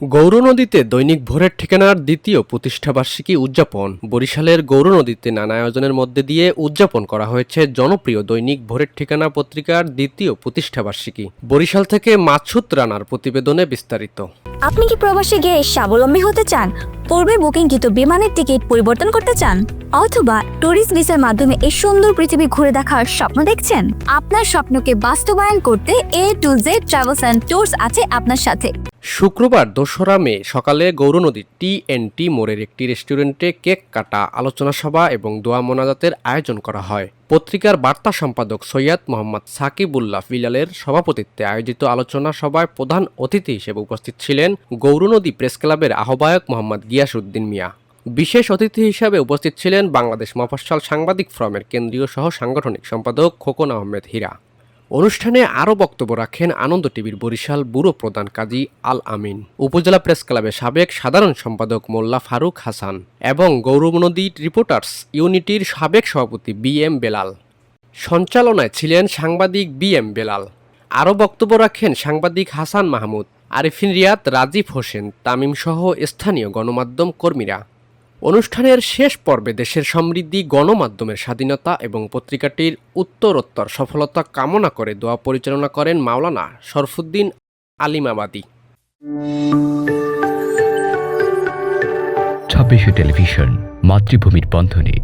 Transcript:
গৌরনদীতে দৈনিক ভোরের ঠিকানার দ্বিতীয় প্রতিষ্ঠাবার্ষিকী উদযাপন। বরিশালের গৌরনদীতে নানা আয়োজনের মধ্যে দিয়ে উদযাপন করা হয়েছে জনপ্রিয় দৈনিক ভোরের ঠিকানা পত্রিকার দ্বিতীয় প্রতিষ্ঠাবার্ষিকী। বরিশাল থেকে মাছুত রানার প্রতিবেদনে বিস্তারিত। আপনি কি প্রবাসে গিয়ে স্বাবলম্বী হতে চান? পূর্বে বুকিং বুকিংকৃত বিমানের টিকিট পরিবর্তন করতে চান? অথবা ট্যুরিস্ট ভিসার মাধ্যমে এই সুন্দর পৃথিবী ঘুরে দেখার স্বপ্ন দেখছেন? আপনার স্বপ্নকে বাস্তবায়ন করতে A to Z travels and tours আছে আপনার সাথে। শুক্রবার দোসরা মে সকালে গৌরনদীর টি এন টি মোড়ের একটি রেস্টুরেন্টে কেক কাটা, আলোচনা সভা এবং দোয়া মোনাজাতের আয়োজন করা হয়। পত্রিকার বার্তা সম্পাদক সৈয়দ মোহাম্মদ সাকিবুল্লাহ বিলালের সভাপতিত্বে আয়োজিত আলোচনা সভায় প্রধান অতিথি হিসেবে উপস্থিত ছিলেন গৌরনদী প্রেস ক্লাবের আহ্বায়ক মোহাম্মদ গিয়াসউদ্দিন মিয়া। বিশেষ অতিথি হিসাবে উপস্থিত ছিলেন বাংলাদেশ মফস্বল সাংবাদিক ফ্রমের কেন্দ্রীয় সহ সাংগঠনিক সম্পাদক খোকন আহমেদ হীরা। অনুষ্ঠানে আরও বক্তব্য রাখেন আনন্দ টিভির বরিশাল ব্যুরো প্রধান কাজী আল আমিন, উপজেলা প্রেস ক্লাবের সাবেক সাধারণ সম্পাদক মোল্লা ফারুক হাসান এবং গৌরবনদী রিপোর্টার্স ইউনিটির সাবেক সভাপতি বি এম বেলাল। সঞ্চালনায় ছিলেন সাংবাদিক বি এম বেলাল। আরও বক্তব্য রাখেন সাংবাদিক হাসান মাহমুদ, আরিফিন রিয়াদ, রাজীব হোসেন, তামিম সহ স্থানীয় গণমাধ্যম কর্মীরা। অনুষ্ঠানের শেষ পর্বে দেশের সমৃদ্ধি, গণমাধ্যমের স্বাধীনতা এবং পত্রিকাটির উত্তরোত্তর সফলতা কামনা করে দোয়া পরিচালনা করেন মাওলানা শরফুদ্দিন আলিমাবাদী। ছাব্বিশে টেলিভিশন, মাতৃভূমির বন্ধনে